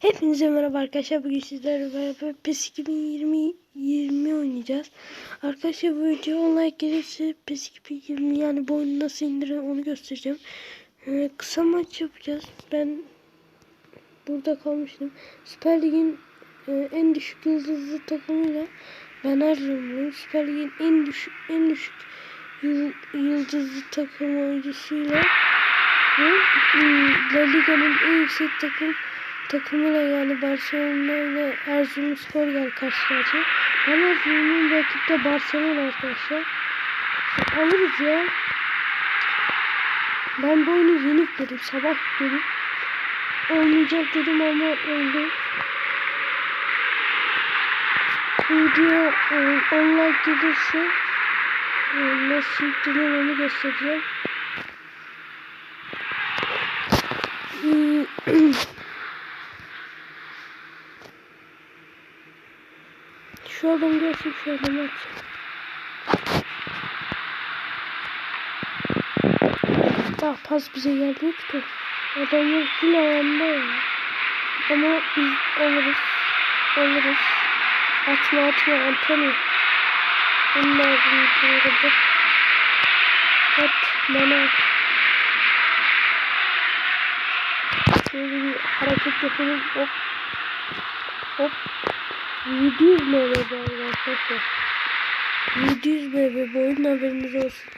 Hepinize merhaba arkadaşlar. Bugün sizlerle beraber PES 2020 20 oynayacağız. Arkadaşlar bu video like gelirse PES 2020 yani bu oyunu nasıl indirir onu göstereceğim. Ee, kısa maç yapacağız. Ben burada kalmıştım. Süper Lig'in e, en düşük yıldızlı takımıyla ben Erzurumluyum. Süper Lig'in en düşük en düşük yıl- yıldızlı takım oyuncusuyla ve ım, La Liga'nın en yüksek takım takımıyla yani Barcelona ile Erzurumspor gel karşılaşacak. Ben Erzurum'un rakip de Barcelona arkadaşlar. Alırız ya. Ben bu oyunu yeni yükledim. Sabah yükledim. Olmayacak dedim ama oldu. Video e, online gelirse e, nasıl yüklenir onu göstereceğim. Şu adam gelsin şu adamı atacağım. Daha pas bize geldi yok da. Adamın full ayağında ya. Ama biz alırız. Alırız. Atma atma Antonio. Onun lazım burada. At bana at. Şöyle bir hareket yapalım. Hop. Hop. 700 MB arkadaşlar. 700 MB bu oyunun haberiniz olsun.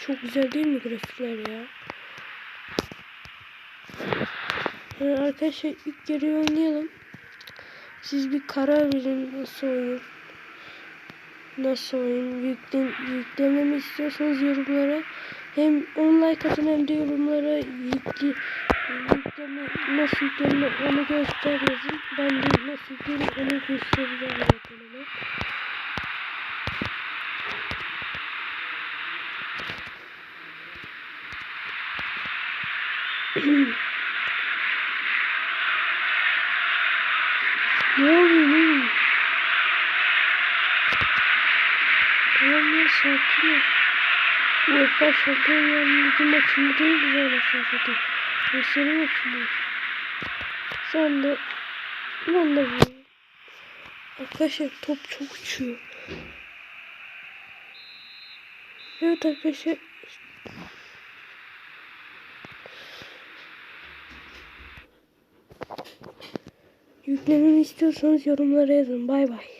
Çok güzel değil mi grafikler ya? Ee, arkadaşlar ilk yarıyı oynayalım. Siz bir karar verin nasıl oyun. Nasıl oyun yüklen, yüklememi istiyorsanız yorumlara hem on like atın hem de yorumlara yükle, yükleme, nasıl yüklenir onu göster yazın. Ben de nasıl yüklenir onu göstereceğim zaten ne oluyor oğlum? Tamam ya sakin ol. UEFA Şampiyonlar Ligi maçında değiliz anasını satayım. Gösteri maçındayız. Sen de vurayım. Arkadaşlar top çok uçuyor. Evet arkadaşlar. Yüklememi istiyorsanız yorumlara yazın. Bay bay.